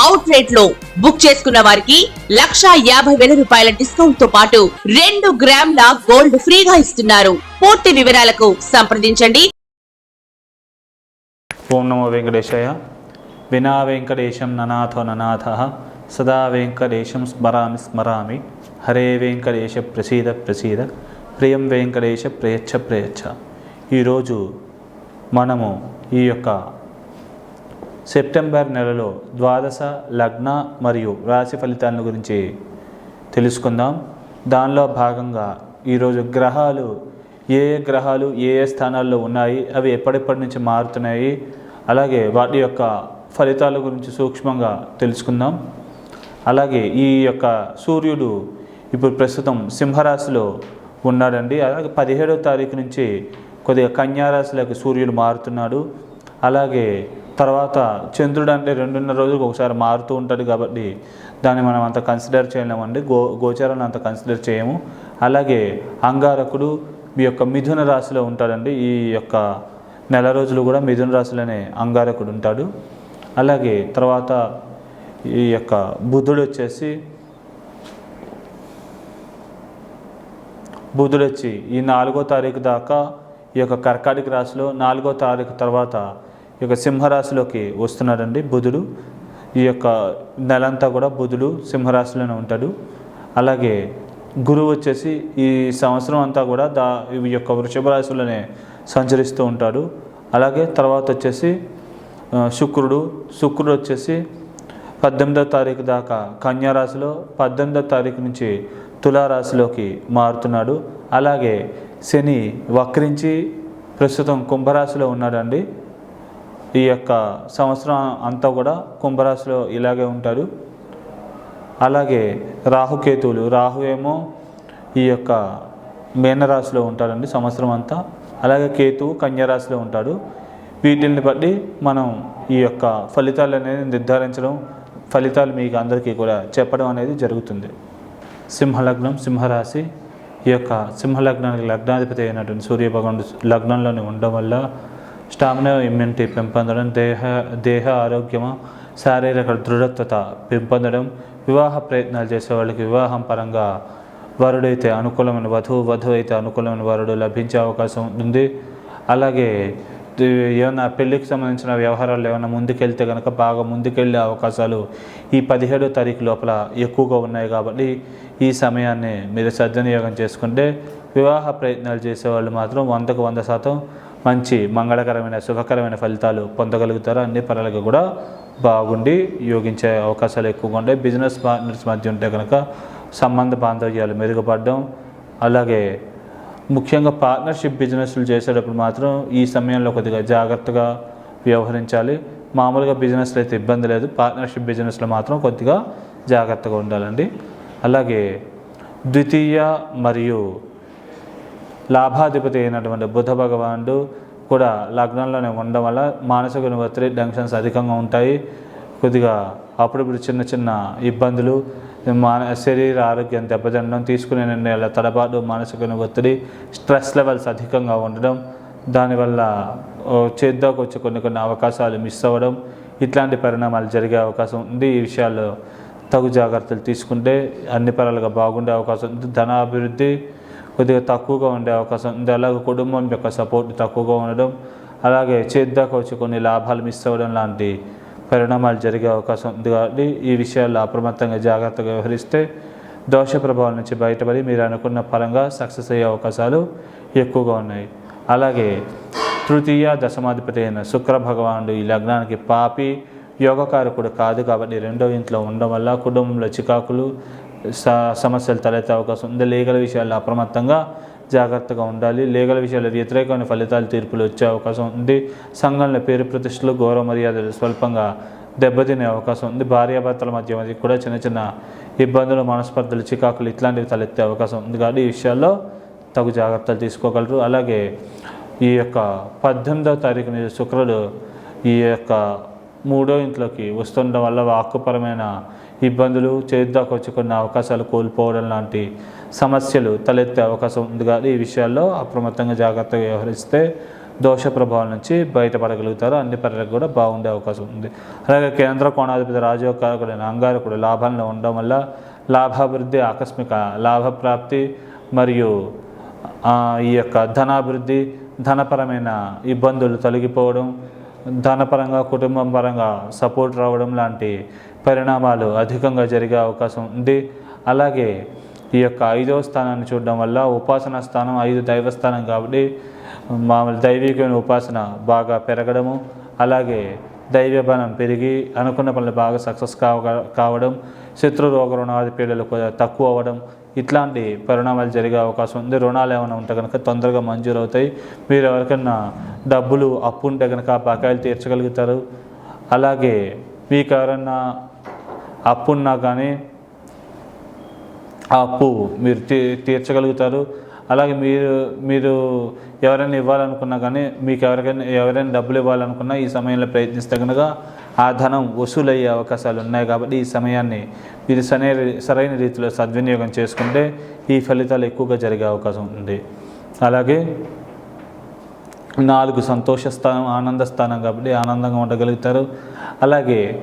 Out రేట్లో book చేసుకున్న వారికి లక్షా యాభై వేల రూపాయల డిస్కౌంట్తో పాటు రెండు గ్రాముల గోల్డ్ ఫ్రీగా ఇస్తున్నారు. పూర్తి వివరాలకు సంప్రదించండి. ఓం నమో వెంకటేశాయ. వినా వెంకటేశం ననాథో ననాథ. సదా వెంకటేశం స్మరామి స్మరామి. హరే వెంకటేశ ప్రసీద ప్రసీద. ప్రియం వెంకటేశ ప్రయచ్చ ప్రయచ్చ. ఈరోజు మనము ఈ యొక్క సెప్టెంబర్ నెలలో ద్వాదశ లగ్న మరియు రాశి ఫలితాల గురించి తెలుసుకుందాం. దానిలో భాగంగా ఈరోజు గ్రహాలు ఏ ఏ గ్రహాలు ఏ ఏ స్థానాల్లో ఉన్నాయి అవి ఎప్పటిప్పటి నుంచి మారుతున్నాయి అలాగే వాటి యొక్క ఫలితాల గురించి సూక్ష్మంగా తెలుసుకుందాం. అలాగే ఈ యొక్క సూర్యుడు ఇప్పుడు ప్రస్తుతం సింహరాశిలో ఉన్నాడండి. అలాగే పదిహేడవ తారీఖు నుంచి కొద్దిగా కన్యారాశిలోకి సూర్యుడు మారుతున్నాడు. అలాగే తర్వాత చంద్రుడు అంటే రెండున్నర రోజులకు ఒకసారి మారుతూ ఉంటాడు కాబట్టి దాన్ని మనం అంత కన్సిడర్ చేయలేమండి. గో గోచారాన్ని అంత కన్సిడర్ చేయము. అలాగే అంగారకుడు మీ యొక్క మిథున రాశిలో ఉంటాడండి. ఈ యొక్క నెల రోజులు కూడా మిథున రాశిలోనే అంగారకుడు ఉంటాడు. అలాగే తర్వాత ఈ యొక్క బుధుడు వచ్చేసి బుధుడు వచ్చి ఈ నాలుగో తారీఖు దాకా ఈ యొక్క కర్కాటక రాశిలో నాలుగో తారీఖు తర్వాత యొక్క సింహరాశిలోకి వస్తున్నాడండి బుధుడు. ఈ యొక్క నెలంతా కూడా బుధుడు సింహరాశిలోనే ఉంటాడు. అలాగే గురువు వచ్చేసి ఈ సంవత్సరం అంతా కూడా దా ఈ యొక్క వృషభ రాశిలోనే సంచరిస్తూ ఉంటాడు. అలాగే తర్వాత వచ్చేసి శుక్రుడు. శుక్రుడు వచ్చేసి పద్దెనిమిదో తారీఖు దాకా కన్యారాశిలో పద్దెనిమిదో తారీఖు నుంచి తులారాశిలోకి మారుతున్నాడు. అలాగే శని వక్రించి ప్రస్తుతం కుంభరాశిలో ఉన్నాడండి. ఈ యొక్క సంవత్సరం అంతా కూడా కుంభరాశిలో ఇలాగే ఉంటాడు అలాగే రాహుకేతువులు రాహు ఏమో ఈ యొక్క మీనరాశిలో ఉంటాడండి సంవత్సరం అంతా. అలాగే కేతువు కన్యారాశిలో ఉంటాడు. వీటిని బట్టి మనం ఈ యొక్క ఫలితాలు అనేది నిర్ధారించడం ఫలితాలు మీకు అందరికీ కూడా చెప్పడం అనేది జరుగుతుంది. సింహలగ్నం సింహరాశి ఈ యొక్క సింహలగ్నానికి లగ్నాధిపతి అయినటువంటి సూర్యభగవానుడు లగ్నంలోనే ఉండడం వల్ల స్టామినా ఇమ్యూనిటీ పెంపొందడం దేహ దేహ ఆరోగ్యము శారీరక దృఢత్వత పెంపొందడం వివాహ ప్రయత్నాలు చేసే వాళ్ళకి వివాహం పరంగా వరుడైతే అనుకూలమైన వధువు వధువు అయితే అనుకూలమైన వరుడు లభించే అవకాశం ఉంటుంది. అలాగే ఏమైనా పెళ్ళికి సంబంధించిన వ్యవహారాలు ఏమైనా ముందుకెళ్తే కనుక బాగా ముందుకెళ్ళే అవకాశాలు ఈ పదిహేడో తారీఖు లోపల ఎక్కువగా ఉన్నాయి కాబట్టి ఈ సమయాన్ని మీరు సద్వినియోగం చేసుకుంటే వివాహ ప్రయత్నాలు చేసేవాళ్ళు మాత్రం వందకు వంద శాతం మంచి మంగళకరమైన శుభకరమైన ఫలితాలు పొందగలుగుతారు? అన్ని పనులకు కూడా బాగుండి యోగించే అవకాశాలు ఎక్కువగా ఉంటాయి బిజినెస్ పార్ట్నర్స్ మధ్య ఉంటే కనుక సంబంధ బాంధవ్యాలు మెరుగుపడడం అలాగే ముఖ్యంగా పార్ట్నర్షిప్ బిజినెస్లు చేసేటప్పుడు మాత్రం ఈ సమయంలో కొద్దిగా జాగ్రత్తగా వ్యవహరించాలి. మామూలుగా బిజినెస్లో అయితే ఇబ్బంది లేదు. పార్ట్నర్షిప్ బిజినెస్లో మాత్రం కొద్దిగా జాగ్రత్తగా ఉండాలండి. అలాగే ద్వితీయ మరియు లాభాధిపతి అయినటువంటి బుధ భగవానుడు కూడా లగ్నంలోనే ఉండడం వల్ల మానసిక ఒత్తిడి టెన్షన్స్ అధికంగా ఉంటాయి. కొద్దిగా అప్పుడప్పుడు చిన్న చిన్న ఇబ్బందులు మాన శరీర ఆరోగ్యం దెబ్బతినడం తీసుకునే నిర్ణయాల తడబాటు మానసిక ఒత్తిడి స్ట్రెస్ లెవెల్స్ అధికంగా ఉండడం దానివల్ల చేద్దాకు వచ్చే కొన్ని కొన్ని అవకాశాలు మిస్ అవ్వడం ఇట్లాంటి పరిణామాలు జరిగే అవకాశం ఉంది. ఈ విషయాల్లో తగు జాగ్రత్తలు తీసుకుంటే అన్ని పరాలుగా బాగుండే అవకాశం ఉంది. ధనాభివృద్ధి కొద్దిగా తక్కువగా ఉండే అవకాశం ఉంది. అలాగే కుటుంబం యొక్క సపోర్ట్ తక్కువగా ఉండడం అలాగే చేద్దాక వచ్చి కొన్ని లాభాలు మిస్ అవ్వడం లాంటి పరిణామాలు జరిగే అవకాశం ఉంది కాబట్టి ఈ విషయాల్లో అప్రమత్తంగా జాగ్రత్తగా వ్యవహరిస్తే దోష ప్రభావం నుంచి బయటపడి మీరు అనుకున్న పరంగా సక్సెస్ అయ్యే అవకాశాలు ఎక్కువగా ఉన్నాయి. అలాగే తృతీయ దశమాధిపతి అయిన శుక్ర భగవానుడు ఈ లగ్నానికి పాపి యోగకారకుడు కాదు కాబట్టి రెండో ఇంట్లో ఉండడం వల్ల కుటుంబంలో చికాకులు సమస్యలు తలెత్తే అవకాశం ఉంది. లీగల్ విషయాల్లో అప్రమత్తంగా జాగ్రత్తగా ఉండాలి. లీగల్ విషయాల్లో వ్యతిరేకమైన ఫలితాలు తీర్పులు వచ్చే అవకాశం ఉంది. సంఘంలో పేరు ప్రతిష్టలు గౌరవ మర్యాదలు స్వల్పంగా దెబ్బతినే అవకాశం ఉంది. భార్యాభర్తల మధ్య మధ్య కూడా చిన్న చిన్న ఇబ్బందులు మనస్పర్ధలు చికాకులు ఇట్లాంటివి తలెత్తే అవకాశం ఉంది. కాబట్టి ఈ విషయాల్లో తగు జాగ్రత్తలు తీసుకోగలరు. అలాగే ఈ యొక్క పద్దెనిమిదవ తారీఖున శుక్రుడు ఈ యొక్క మూడో ఇంట్లోకి వస్తుండడం వల్ల వాక్కుపరమైన ఇబ్బందులు చేద్దాకు వచ్చి కొన్ని అవకాశాలు కోల్పోవడం లాంటి సమస్యలు తలెత్తే అవకాశం ఉంది. కానీ ఈ విషయాల్లో అప్రమత్తంగా జాగ్రత్తగా వ్యవహరిస్తే దోష ప్రభావం నుంచి బయటపడగలుగుతారు. అన్ని పనులకు కూడా బాగుండే అవకాశం ఉంది. అలాగే కేంద్ర కోణాధిపతి రాజయోగకారకుడైన అంగారకుడు లాభంలో ఉండడం వల్ల లాభాభివృద్ధి ఆకస్మిక లాభప్రాప్తి మరియు ఈ యొక్క ధనాభివృద్ధి ధనపరమైన ఇబ్బందులు తొలగిపోవడం ధనపరంగా కుటుంబం పరంగా సపోర్ట్ రావడం లాంటి పరిణామాలు అధికంగా జరిగే అవకాశం ఉంది. అలాగే ఈ యొక్క ఐదవ స్థానాన్ని చూడడం వల్ల ఉపాసన స్థానం ఐదు దైవస్థానం కాబట్టి మామూలు దైవికమైన ఉపాసన బాగా పెరగడము. అలాగే దైవ బలం పెరిగి అనుకున్న పనులు బాగా సక్సెస్ కావ కావడం శత్రు రోగ రుణాది పీడలు తక్కువ అవ్వడం ఇట్లాంటి పరిణామాలు జరిగే అవకాశం ఉంది. రుణాలు ఏమైనా ఉంటే కనుక తొందరగా మంజూరు అవుతాయి మీరు ఎవరికైనా డబ్బులు అప్పు ఉంటే కనుక ఆ బకాయిలు తీర్చగలుగుతారు. అలాగే మీకు ఎవరన్నా అప్పు ఉన్నా కానీ ఆ అప్పు మీరు తీ తీర్చగలుగుతారు. అలాగే మీరు మీరు ఎవరైనా ఇవ్వాలనుకున్నా కానీ మీకు ఎవరికైనా ఎవరైనా డబ్బులు ఇవ్వాలనుకున్నా ఈ సమయంలో ప్రయత్నిస్తే కనుక ఆ ధనం వసూలయ్యే అవకాశాలు ఉన్నాయి కాబట్టి ఈ సమయాన్ని మీరు సరైన సరైన రీతిలో సద్వినియోగం చేసుకుంటే ఈ ఫలితాలు ఎక్కువగా జరిగే అవకాశం ఉంది. అలాగే నాలుగు సంతోష స్థానం ఆనంద స్థానం కాబట్టి ఆనందంగా ఉండగలుగుతారు. అలాగే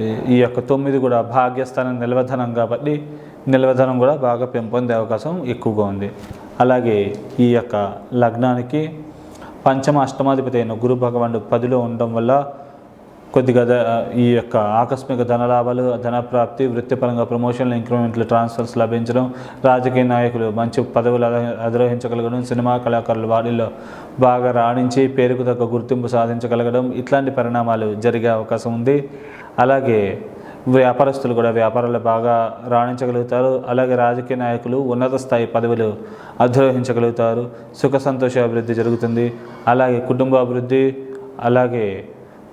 ఈ- ఈ యొక్క తొమ్మిది కూడా భాగ్యస్థానం నిల్వధనం కాబట్టి నిల్వధనం కూడా బాగా పెంపొందే అవకాశం ఎక్కువగా ఉంది. అలాగే ఈ యొక్క లగ్నానికి పంచమ అష్టమాధిపతి అయిన గురు భగవానుడు పదిలో ఉండడం వల్ల కొద్దిగా ఈ యొక్క ఆకస్మిక ధనలాభాలు ధనప్రాప్తి వృత్తిపరంగా ప్రమోషన్లు ఇంక్రిమెంట్లు ట్రాన్స్ఫర్స్ లభించడం రాజకీయ నాయకులు మంచి పదవులు అధిరోహించగలగడం సినిమా కళాకారులు వారిలో బాగా రాణించి పేరుకు తగ్గ గుర్తింపు సాధించగలగడం ఇట్లాంటి పరిణామాలు జరిగే అవకాశం ఉంది. అలాగే వ్యాపారస్తులు కూడా వ్యాపారాలు బాగా రాణించగలుగుతారు. అలాగే రాజకీయ నాయకులు ఉన్నత స్థాయి పదవులు అధిరోహించగలుగుతారు. సుఖ సంతోష అభివృద్ధి జరుగుతుంది. అలాగే కుటుంబ అభివృద్ధి అలాగే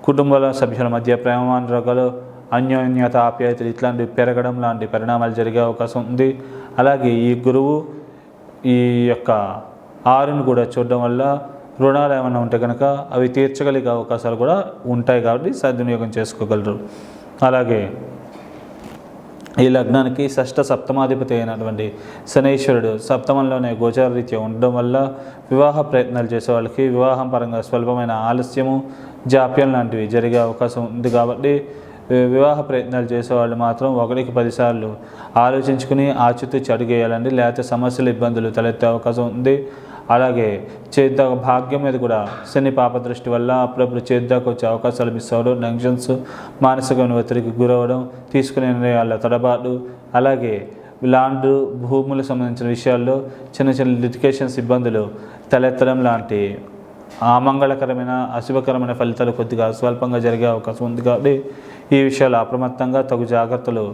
కుటుంబాల సభ్యుల మధ్య ప్రేమానురాగాలు అన్యోన్యత ఆప్యాయతలు ఇట్లాంటివి పెరగడం లాంటి పరిణామాలు జరిగే అవకాశం ఉంది. అలాగే ఈ గురువు ఈ యొక్క ఆరును కూడా చూడడం వల్ల రుణాలు ఏమైనా ఉంటే కనుక అవి తీర్చగలిగే అవకాశాలు కూడా ఉంటాయి కాబట్టి సద్వినియోగం చేసుకోగలరు. అలాగే ఈ లగ్నానికి షష్ఠ సప్తమాధిపతి అయినటువంటి శనీశ్వరుడు సప్తమంలోనే గోచారరీత్య ఉండడం వల్ల వివాహ ప్రయత్నాలు చేసే వాళ్ళకి వివాహం పరంగా స్వల్పమైన ఆలస్యము జాప్యం లాంటివి జరిగే అవకాశం ఉంది కాబట్టి వివాహ ప్రయత్నాలు చేసేవాళ్ళు మాత్రం ఒకటికి పదిసార్లు ఆలోచించుకుని ఆచితూచి అడుగేయాలండి. లేకపోతే సమస్యలు ఇబ్బందులు తలెత్తే అవకాశం ఉంది. అలాగే చేద్దాక భాగ్యం మీద కూడా శని పాప దృష్టి వల్ల అప్పుడప్పుడు చేద్దాకు వచ్చే అవకాశాలు మిస్ అవ్వడం టెన్షన్స్ మానసికమైన ఒత్తిడికి గురవడం తీసుకునే నిర్ణయాల తడబాటు అలాగే ల్యాండ్ భూములకు సంబంధించిన విషయాల్లో చిన్న చిన్న లిటికేషన్స్ ఇబ్బందులు తలెత్తడం లాంటి అమంగళకరమైన అశుభకరమైన ఫలితాలు కొద్దిగా స్వల్పంగా జరిగే అవకాశం ఉంది కాబట్టి ఈ విషయాలు అప్రమత్తంగా తగు జాగ్రత్తలు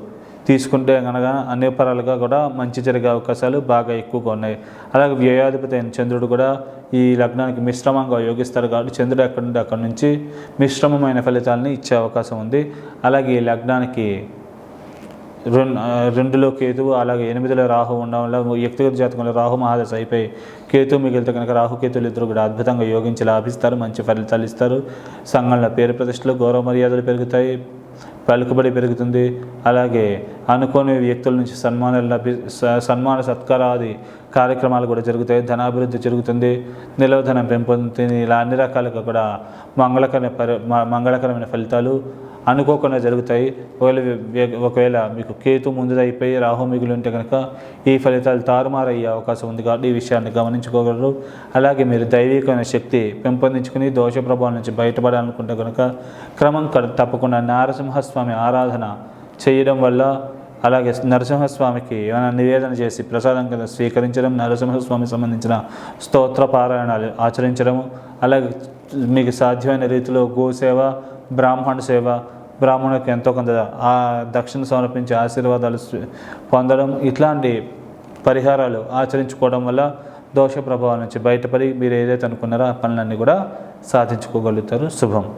తీసుకుంటే కనుక అన్ని పరాలుగా కూడా మంచి జరిగే అవకాశాలు బాగా ఎక్కువగా ఉన్నాయి. అలాగే వ్యయాధిపతి అయిన చంద్రుడు కూడా ఈ లగ్నానికి మిశ్రమంగా యోగిస్తారు కాబట్టి చంద్రుడు ఎక్కడి నుండి అక్కడి నుంచి మిశ్రమమైన ఫలితాలని ఇచ్చే అవకాశం ఉంది. అలాగే ఈ లగ్నానికి రెండు రెండులో కేతువు అలాగే ఎనిమిదిలో రాహు ఉండడం వల్ల వ్యక్తిగత జాతకంలో రాహు మహాదశ అయిపోయి కేతు మిగిలితే కనుక రాహు కేతులు ఇద్దరు కూడా అద్భుతంగా యోగించి లాభిస్తారు మంచి ఫలితాలు ఇస్తారు. సంఘంలో పేరు ప్రతిష్టలు గౌరవ మర్యాదలు పెరుగుతాయి. పలుకుబడి పెరుగుతుంది. అలాగే అనుకోని వ్యక్తుల నుంచి సన్మానాలు లభి స- సన్మాన సత్కారాది కార్యక్రమాలు కూడా జరుగుతాయి. ధనాభివృద్ధి జరుగుతుంది. నిలవధనం పెంపొందుతుంది. ఇలా అన్ని రకాలుగా కూడా మంగళకరమైన పరి మంగళకరమైన ఫలితాలు అనుకోకుండా జరుగుతాయి. ఒకవేళ ఒకవేళ మీకు కేతు ముందు అయిపోయి రాహు మిగులు ఉంటే కనుక ఈ ఫలితాలు తారుమారయ్యే అవకాశం ఉంది కాబట్టి ఈ విషయాన్ని గమనించుకోగలరు. అలాగే మీరు దైవికమైన శక్తి పెంపొందించుకుని దోష ప్రభావం నుంచి బయటపడాలనుకుంటే కనుక క్రమం క- తప్పకుండా నారసింహస్వామి ఆరాధన చేయడం వల్ల అలాగే నరసింహస్వామికి ఏమైనా నివేదన చేసి ప్రసాదం కింద స్వీకరించడం నరసింహస్వామికి సంబంధించిన స్తోత్ర పారాయణాలు ఆచరించడము అలాగే మీకు సాధ్యమైన రీతిలో గోసేవ బ్రాహ్మణ సేవ బ్రాహ్మణులకు ఎంతో కొంత ఆ దక్షిణ సమర్పించి ఆశీర్వాదాలు పొందడం ఇట్లాంటి పరిహారాలు ఆచరించుకోవడం వల్ల దోష ప్రభావం నుంచి బయటపడి మీరు ఏదైతే అనుకున్నారో ఆ పనులన్నీ కూడా సాధించుకోగలుగుతారు. శుభం.